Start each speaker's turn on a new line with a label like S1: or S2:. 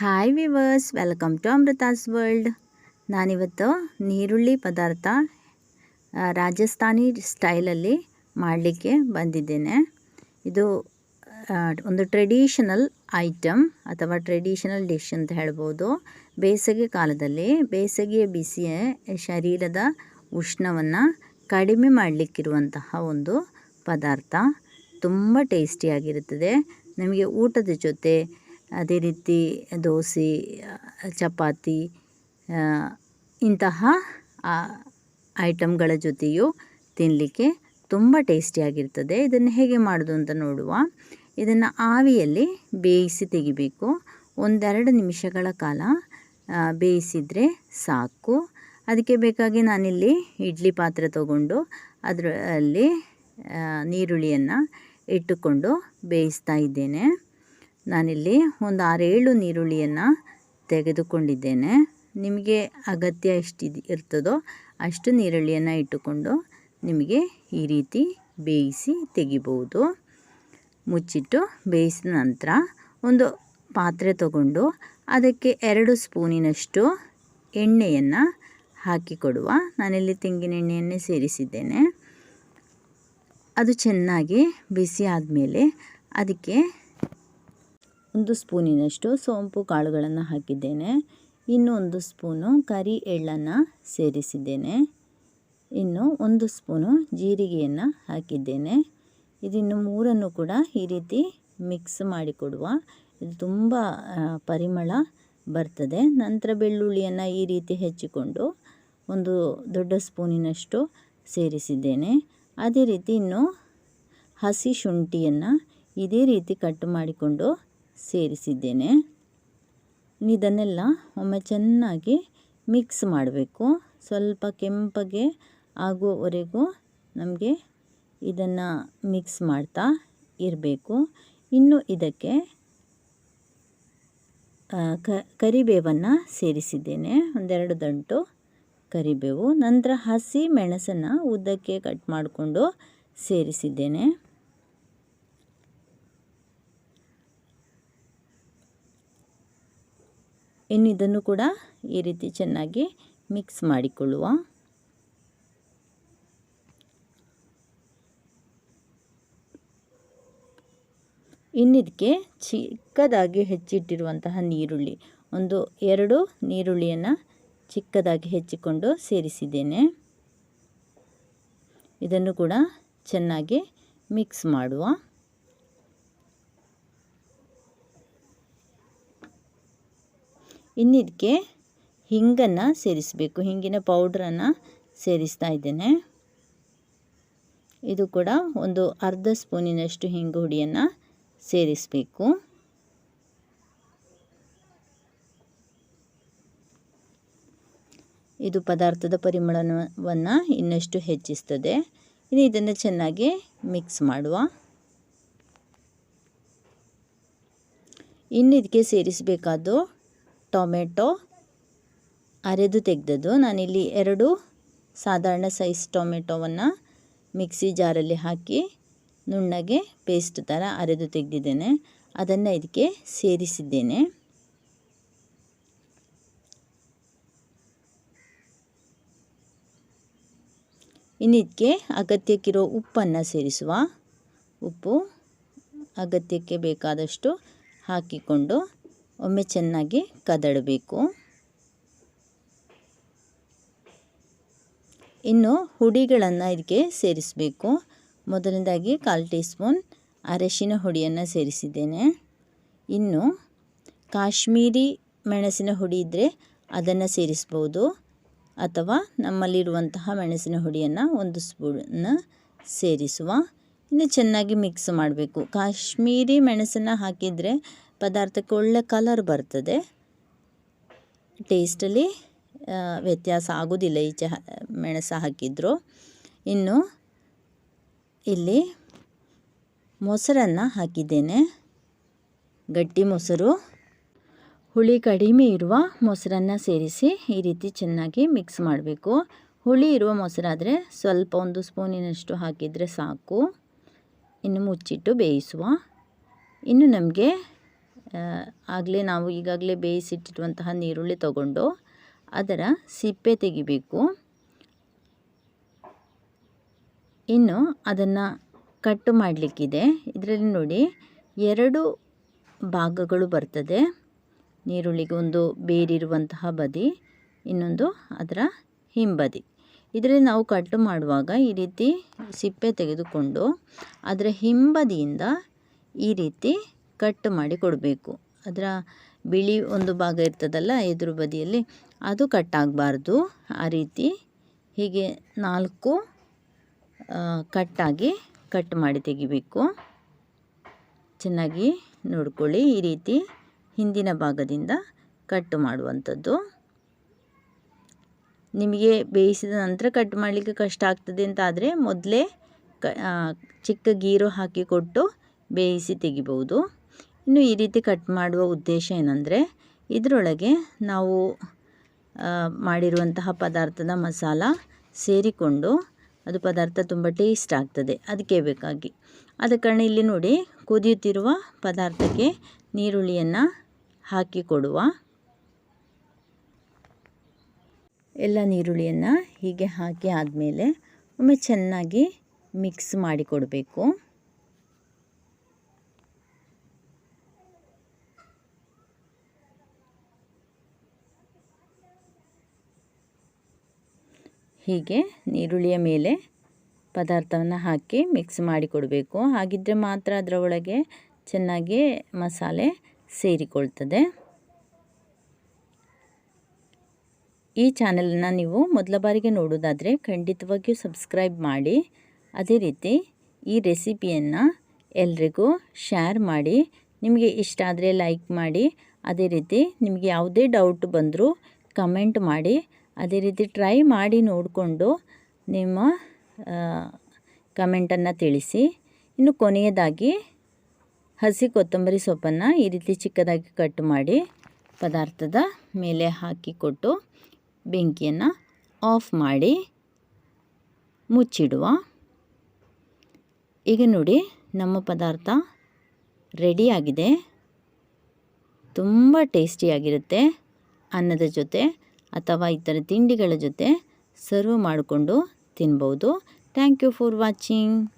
S1: Hi viewers welcome to Amrutha's world ನಾನಿವತ್ತು ನೀರುಳ್ಳಿ ಪದಾರ್ಥ ರಾಜಸ್ಥಾನಿ ಸ್ಟೈಲಲ್ಲಿ ಮಾಡಲಿಕ್ಕೆ ಬಂದಿದ್ದೇನೆ. ಇದು ಒಂದು ಟ್ರೆಡಿಷನಲ್ ಐಟಮ್ ಅಥವಾ ಟ್ರೆಡಿಷನಲ್ ಡಿಶ್ ಅಂತ ಹೇಳ್ಬೋದು. ಬೇಸಿಗೆ ಕಾಲದಲ್ಲಿ, ಬೇಸಿಗೆಯ ಬಿಸಿ ಶರೀರದ ಉಷ್ಣವನ್ನು ಕಡಿಮೆ ಮಾಡಲಿಕ್ಕಿರುವಂತಹ ಒಂದು ಪದಾರ್ಥ. ತುಂಬ ಟೇಸ್ಟಿಯಾಗಿರುತ್ತದೆ. ನಮಗೆ ಊಟದ ಜೊತೆ ಅದೇ ರೀತಿ ದೋಸೆ, ಚಪಾತಿ ಇಂತಹ ಐಟಮ್ಗಳ ಜೊತೆಯೂ ತಿನ್ನಲಿಕ್ಕೆ ತುಂಬ ಟೇಸ್ಟಿಯಾಗಿರ್ತದೆ ಇದನ್ನು ಹೇಗೆ ಮಾಡೋದು ಅಂತ ನೋಡುವ. ಇದನ್ನು ಆವಿಯಲ್ಲಿ ಬೇಯಿಸಿ ತೆಗಿಬೇಕು. ಒಂದೆರಡು ನಿಮಿಷಗಳ ಕಾಲ ಬೇಯಿಸಿದರೆ ಸಾಕು. ಅದಕ್ಕೆ ಬೇಕಾಗಿ ನಾನಿಲ್ಲಿ ಇಡ್ಲಿ ಪಾತ್ರೆ ತಗೊಂಡು ಅದರಲ್ಲಿ ನೀರುಳ್ಳಿಯನ್ನು ಇಟ್ಟುಕೊಂಡು ಬೇಯಿಸ್ತಾ ಇದ್ದೇನೆ. ನಾನಿಲ್ಲಿ ಒಂದು ಆರೇಳು ನೀರುಳ್ಳಿಯನ್ನು ತೆಗೆದುಕೊಂಡಿದ್ದೇನೆ. ನಿಮಗೆ ಅಗತ್ಯ ಎಷ್ಟು ಇರ್ತದೋ ಅಷ್ಟು ನೀರುಳ್ಳಿಯನ್ನು ಇಟ್ಟುಕೊಂಡು ನಿಮಗೆ ಈ ರೀತಿ ಬೇಯಿಸಿ ತೆಗಿಬೋದು. ಮುಚ್ಚಿಟ್ಟು ಬೇಯಿಸಿದ ನಂತರ ಒಂದು ಪಾತ್ರೆ ತಗೊಂಡು ಅದಕ್ಕೆ ಎರಡು ಸ್ಪೂನಿನಷ್ಟು ಎಣ್ಣೆಯನ್ನು ಹಾಕಿಕೊಡುವ. ನಾನಿಲ್ಲಿ ತೆಂಗಿನ ಎಣ್ಣೆಯನ್ನೇ ಸೇರಿಸಿದ್ದೇನೆ. ಅದು ಚೆನ್ನಾಗಿ ಬಿಸಿ ಆದಮೇಲೆ ಅದಕ್ಕೆ ಒಂದು ಸ್ಪೂನಿನಷ್ಟು ಸೋಂಪು ಕಾಳುಗಳನ್ನು ಹಾಕಿದ್ದೇನೆ. ಇನ್ನು ಒಂದು ಸ್ಪೂನು ಕರಿ ಎಳ್ಳನ್ನು ಸೇರಿಸಿದ್ದೇನೆ. ಇನ್ನು ಒಂದು ಸ್ಪೂನು ಜೀರಿಗೆಯನ್ನು ಹಾಕಿದ್ದೇನೆ. ಇದಿನ್ನು ಮೂರನ್ನು ಕೂಡ ಈ ರೀತಿ ಮಿಕ್ಸ್ ಮಾಡಿಕೊಡುವ. ಇದು ತುಂಬ ಪರಿಮಳ ಬರ್ತದೆ. ನಂತರ ಬೆಳ್ಳುಳ್ಳಿಯನ್ನು ಈ ರೀತಿ ಹೆಚ್ಚಿಕೊಂಡು ಒಂದು ದೊಡ್ಡ ಸ್ಪೂನಿನಷ್ಟು ಸೇರಿಸಿದ್ದೇನೆ. ಅದೇ ರೀತಿ ಇನ್ನು ಹಸಿ ಶುಂಠಿಯನ್ನು ಇದೇ ರೀತಿ ಕಟ್ ಮಾಡಿಕೊಂಡು ಸೇರಿಸಿದ್ದೇನೆ. ಇದನ್ನೆಲ್ಲ ಒಮ್ಮೆ ಚೆನ್ನಾಗಿ ಮಿಕ್ಸ್ ಮಾಡಬೇಕು. ಸ್ವಲ್ಪ ಕೆಂಪಗೆ ಆಗುವವರೆಗೂ ನಮಗೆ ಇದನ್ನು ಮಿಕ್ಸ್ ಮಾಡ್ತಾ ಇರಬೇಕು. ಇನ್ನು ಇದಕ್ಕೆ ಕ, ಕರಿಬೇವನ್ನು ಸೇರಿಸಿದ್ದೇನೆ. ಒಂದೆರಡು ದಂಟು ಕರಿಬೇವು. ನಂತರ ಹಸಿ ಮೆಣಸನ್ನು ಉದ್ದಕ್ಕೆ ಕಟ್ ಮಾಡಿಕೊಂಡು ಸೇರಿಸಿದ್ದೇನೆ. ಇನ್ನು ಇದನ್ನು ಕೂಡ ಈ ರೀತಿ ಚೆನ್ನಾಗಿ ಮಿಕ್ಸ್ ಮಾಡಿಕೊಳ್ಳುವ. ಇನ್ನಿದಕ್ಕೆ ಚಿಕ್ಕದಾಗಿ ಹೆಚ್ಚಿಟ್ಟಿರುವಂತಹ ನೀರುಳ್ಳಿ, ಒಂದು ಎರಡು ನೀರುಳ್ಳಿಯನ್ನು ಚಿಕ್ಕದಾಗಿ ಹೆಚ್ಚಿಕೊಂಡು ಸೇರಿಸಿದ್ದೇನೆ. ಇದನ್ನು ಕೂಡ ಚೆನ್ನಾಗಿ ಮಿಕ್ಸ್ ಮಾಡುವ. ಇನ್ನಿದಕ್ಕೆ ಹಿಂಗನ್ನು ಸೇರಿಸಬೇಕು, ಹಿಂಗಿನ ಪೌಡ್ರನ್ನು ಸೇರಿಸ್ತಾ ಇದ್ದೇನೆ. ಇದು ಕೂಡ ಒಂದು ಅರ್ಧ ಸ್ಪೂನಿನಷ್ಟು ಹಿಂಗು ಹುಡಿಯನ್ನು ಸೇರಿಸಬೇಕು. ಇದು ಪದಾರ್ಥದ ಪರಿಮಳವನ್ನು ಇನ್ನಷ್ಟು ಹೆಚ್ಚಿಸ್ತದೆ. ಇನ್ನು ಇದನ್ನು ಚೆನ್ನಾಗಿ ಮಿಕ್ಸ್ ಮಾಡುವ. ಇನ್ನಿದಕ್ಕೆ ಸೇರಿಸಬೇಕಾದ್ದು ಟೊಮೆಟೊ ಅರೆದು ತೆಗೆದದ್ದು. ನಾನಿಲ್ಲಿ ಎರಡು ಸಾಧಾರಣ ಸೈಜ್ ಟೊಮೆಟೊವನ್ನು ಮಿಕ್ಸಿ ಜಾರಲ್ಲಿ ಹಾಕಿ ನುಣ್ಣಗೆ ಪೇಸ್ಟ್ ಥರ ಅರೆದು ತೆಗೆದಿದ್ದೇನೆ. ಅದನ್ನು ಇದಕ್ಕೆ ಸೇರಿಸಿದ್ದೇನೆ. ಇನ್ನು ಇದಕ್ಕೆ ಅಗತ್ಯಕ್ಕಿರೋ ಉಪ್ಪನ್ನು ಸೇರಿಸುವ. ಉಪ್ಪು ಅಗತ್ಯಕ್ಕೆ ಬೇಕಾದಷ್ಟು ಹಾಕಿಕೊಂಡು ಒಮ್ಮೆ ಚೆನ್ನಾಗಿ ಕದಡಬೇಕು. ಇನ್ನು ಹುಡಿಗಳನ್ನು ಇದಕ್ಕೆ ಸೇರಿಸಬೇಕು. ಮೊದಲನೇದಾಗಿ ಕಾಲು ಟೀ ಸ್ಪೂನ್ ಅರಶಿನ ಹುಡಿಯನ್ನು ಸೇರಿಸಿದ್ದೇನೆ. ಇನ್ನು ಕಾಶ್ಮೀರಿ ಮೆಣಸಿನ ಹುಡಿ ಇದ್ದರೆ ಅದನ್ನು ಸೇರಿಸ್ಬೋದು. ಅಥವಾ ನಮ್ಮಲ್ಲಿರುವಂತಹ ಮೆಣಸಿನ ಹುಡಿಯನ್ನು ಒಂದು ಸ್ಪೂನ್ ಸೇರಿಸುವ. ಇನ್ನು ಚೆನ್ನಾಗಿ ಮಿಕ್ಸ್ ಮಾಡಬೇಕು. ಕಾಶ್ಮೀರಿ ಮೆಣಸನ್ನು ಹಾಕಿದರೆ ಪದಾರ್ಥಕ್ಕೆ ಒಳ್ಳೆ ಕಲರ್ ಬರ್ತದೆ. ಟೇಸ್ಟಲ್ಲಿ ವ್ಯತ್ಯಾಸ ಆಗೋದಿಲ್ಲ ಈ ಚಹ ಮೆಣಸು ಹಾಕಿದ್ರು. ಇನ್ನು ಇಲ್ಲಿ ಮೊಸರನ್ನು ಹಾಕಿದ್ದೇನೆ. ಗಟ್ಟಿ ಮೊಸರು, ಹುಳಿ ಕಡಿಮೆ ಇರುವ ಮೊಸರನ್ನು ಸೇರಿಸಿ ಈ ರೀತಿ ಚೆನ್ನಾಗಿ ಮಿಕ್ಸ್ ಮಾಡಬೇಕು. ಹುಳಿ ಇರುವ ಮೊಸರಾದರೆ ಸ್ವಲ್ಪ ಒಂದು ಸ್ಪೂನಿನಷ್ಟು ಹಾಕಿದರೆ ಸಾಕು. ಇನ್ನು ಮುಚ್ಚಿಟ್ಟು ಬೇಯಿಸುವ. ಇನ್ನು ನಮಗೆ ಆಗಲೇ ನಾವು ಈಗಾಗಲೇ ಬೇಯಿಸಿಟ್ಟಿರುವಂತಹ ನೀರುಳ್ಳಿ ತಗೊಂಡು ಅದರ ಸಿಪ್ಪೆ ತೆಗಿಬೇಕು. ಇನ್ನು ಅದನ್ನು ಕಟ್ ಮಾಡಲಿಕ್ಕಿದೆ. ಇದರಲ್ಲಿ ನೋಡಿ ಎರಡು ಭಾಗಗಳು ಬರ್ತದೆ. ನೀರುಳ್ಳಿಗೆ ಒಂದು ಬೇರಿರುವಂತಹ ಬದಿ, ಇನ್ನೊಂದು ಅದರ ಹಿಂಬದಿ. ಇದರಲ್ಲಿ ನಾವು ಕಟ್ ಮಾಡುವಾಗ ಈ ರೀತಿ ಸಿಪ್ಪೆ ತೆಗೆದುಕೊಂಡು ಅದರ ಹಿಂಬದಿಯಿಂದ ಈ ರೀತಿ ಕಟ್ ಮಾಡಿ ಕೊಡಬೇಕು. ಅದರ ಬಿಳಿ ಒಂದು ಭಾಗ ಇರ್ತದಲ್ಲ, ಎದುರು ಬದಿಯಲ್ಲಿ, ಅದು ಕಟ್ ಆಗಬಾರ್ದು. ಆ ರೀತಿ ಹೀಗೆ ನಾಲ್ಕು ಕಟ್ಟಾಗಿ ಕಟ್ ಮಾಡಿ ತೆಗಿಬೇಕು. ಚೆನ್ನಾಗಿ ನೋಡ್ಕೊಳ್ಳಿ, ಈ ರೀತಿ ಹಿಂದಿನ ಭಾಗದಿಂದ ಕಟ್ ಮಾಡುವಂಥದ್ದು. ನಿಮಗೆ ಬೇಯಿಸಿದ ನಂತರ ಕಟ್ ಮಾಡಲಿಕ್ಕೆ ಕಷ್ಟ ಆಗ್ತದೆ ಅಂತ ಆದರೆ ಮೊದಲೇ ಕ ಚಿಕ್ಕ ಗೀರು ಹಾಕಿ ಕೊಟ್ಟು ಬೇಯಿಸಿ ತೆಗಿಬೋದು ಇನ್ನು ಈ ರೀತಿ ಕಟ್ ಮಾಡುವ ಉದ್ದೇಶ ಏನಂದರೆ, ಇದರೊಳಗೆ ನಾವು ಮಾಡಿರುವಂತಹ ಪದಾರ್ಥದ ಮಸಾಲ ಸೇರಿಕೊಂಡು ಅದು ಪದಾರ್ಥ ತುಂಬ ಟೇಸ್ಟ್ ಆಗ್ತದೆ, ಅದಕ್ಕೆ ಬೇಕಾಗಿ. ಆದ ಕಾರಣ ಇಲ್ಲಿ ನೋಡಿ, ಕುದಿಯುತ್ತಿರುವ ಪದಾರ್ಥಕ್ಕೆ ನೀರುಳ್ಳಿಯನ್ನು ಹಾಕಿಕೊಡುವ ಎಲ್ಲ ನೀರುಳ್ಳಿಯನ್ನು ಹೀಗೆ ಹಾಕಿ ಆದಮೇಲೆ ಒಮ್ಮೆ ಚೆನ್ನಾಗಿ ಮಿಕ್ಸ್ ಮಾಡಿ ಕೊಡಬೇಕು ಹೀಗೆ ಈರುಳ್ಳಿಯ ಮೇಲೆ ಪದಾರ್ಥವನ್ನು ಹಾಕಿ ಮಿಕ್ಸ್ ಮಾಡಿಕೊಡಬೇಕು. ಹಾಗಿದ್ದರೆ ಮಾತ್ರ ಅದರ ಒಳಗೆ ಚೆನ್ನಾಗಿ ಮಸಾಲೆ ಸೇರಿಕೊಳ್ತದೆ. ಈ ಚಾನಲನ್ನು ನೀವು ಮೊದಲ ಬಾರಿಗೆ ನೋಡೋದಾದರೆ ಖಂಡಿತವಾಗಿಯೂ ಸಬ್ಸ್ಕ್ರೈಬ್ ಮಾಡಿ. ಅದೇ ರೀತಿ ಈ ರೆಸಿಪಿಯನ್ನು ಎಲ್ರಿಗೂ ಶೇರ್ ಮಾಡಿ. ನಿಮಗೆ ಇಷ್ಟ ಆದರೆ ಲೈಕ್ ಮಾಡಿ. ಅದೇ ರೀತಿ ನಿಮಗೆ ಯಾವುದೇ ಡೌಟ್ ಬಂದರೂ ಕಮೆಂಟ್ ಮಾಡಿ. ಅದೇ ರೀತಿ ಟ್ರೈ ಮಾಡಿ ನೋಡಿಕೊಂಡು ನಿಮ್ಮ ಕಮೆಂಟನ್ನು ತಿಳಿಸಿ. ಇನ್ನು ಕೊನೆಯದಾಗಿ ಹಸಿ ಕೊತ್ತಂಬರಿ ಸೊಪ್ಪನ್ನು ಈ ರೀತಿ ಚಿಕ್ಕದಾಗಿ ಕಟ್ ಮಾಡಿ ಪದಾರ್ಥದ ಮೇಲೆ ಹಾಕಿಕೊಟ್ಟು ಬೆಂಕಿಯನ್ನು ಆಫ್ ಮಾಡಿ ಮುಚ್ಚಿಡುವ. ಈಗ ನೋಡಿ, ನಮ್ಮ ಪದಾರ್ಥ ರೆಡಿಯಾಗಿದೆ ತುಂಬ ಟೇಸ್ಟಿಯಾಗಿರುತ್ತೆ ಅನ್ನದ ಜೊತೆ. ಅಥವಾ ಇತರ ತಿಂಡಿಗಳ ಜೊತೆ ಸರ್ವ್ ಮಾಡಿಕೊಂಡು ತಿನ್ಬೋದು. Thank you for watching